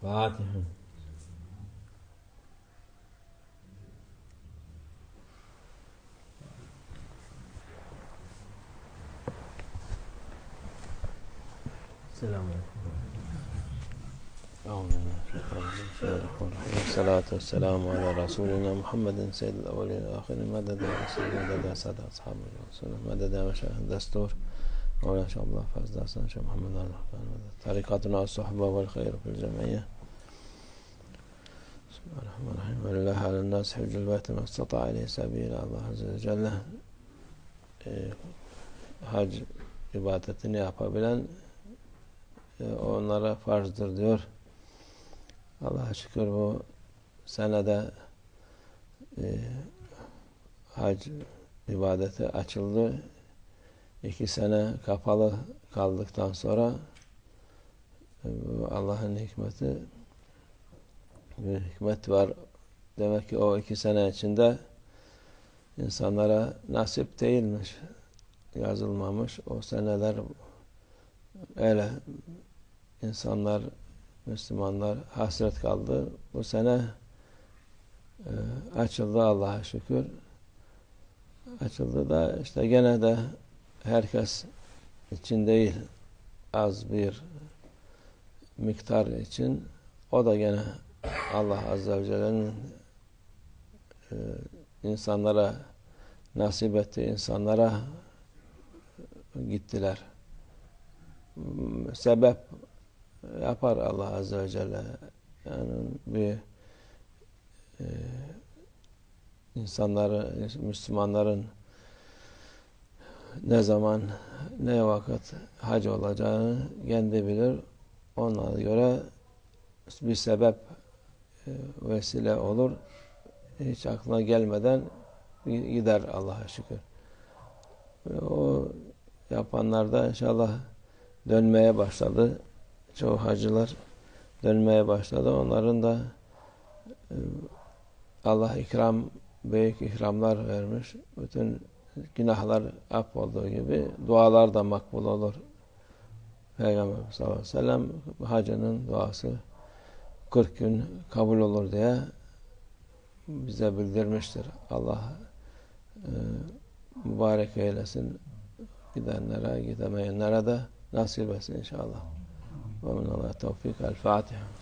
Fatiha. Selamünaleyküm. الصلاة والسلام على رسولنا محمد سيد الأولين والآخرين مدد رسول مدد سادة أصحاب الرسول مدد مشايخ الدستور Uğraş Allah fazla sanşa şey Muhammed Allah. Tarikatuna sohbe vel hayr fil cemiyye. Bismillahirrahmanirrahim. Velillahi alennas hüccül beyti men istata ileyhi sabila. Allah Azze ve Celle e, hac ibadetini yapabilen e, onlara farzdır diyor. Allah'a şükür bu senede e, hac ibadeti açıldı. İki sene kapalı kaldıktan sonra e, Allah'ın hikmeti bir hikmet var. Demek ki o iki sene içinde insanlara nasip değilmiş, yazılmamış. O seneler öyle insanlar Müslümanlar hasret kaldı. Bu sene e, açıldı Allah'a şükür. Açıldı da işte gene de herkes için değil az bir miktar için o da gene Allah Azze ve Celle'nin e, insanlara nasip etti insanlara gittiler. Sebep yapar Allah Azze ve Celle. Yani bir e, insanları, Müslümanların ne zaman, ne vakit hac olacağını kendi bilir. Ona göre bir sebep e, vesile olur. Hiç aklına gelmeden gider Allah'a şükür. O yapanlar da inşallah dönmeye başladı çoğu hacılar dönmeye başladı. Onların da e, Allah ikram, büyük ikramlar vermiş. Bütün günahlar af olduğu gibi dualar da makbul olur. Peygamber sallallahu aleyhi ve sellem hacının duası 40 gün kabul olur diye bize bildirmiştir. Allah e, mübarek eylesin gidenlere, gidemeyenlere de nasip etsin inşallah. Ve minallah tevfik. El Fatiha.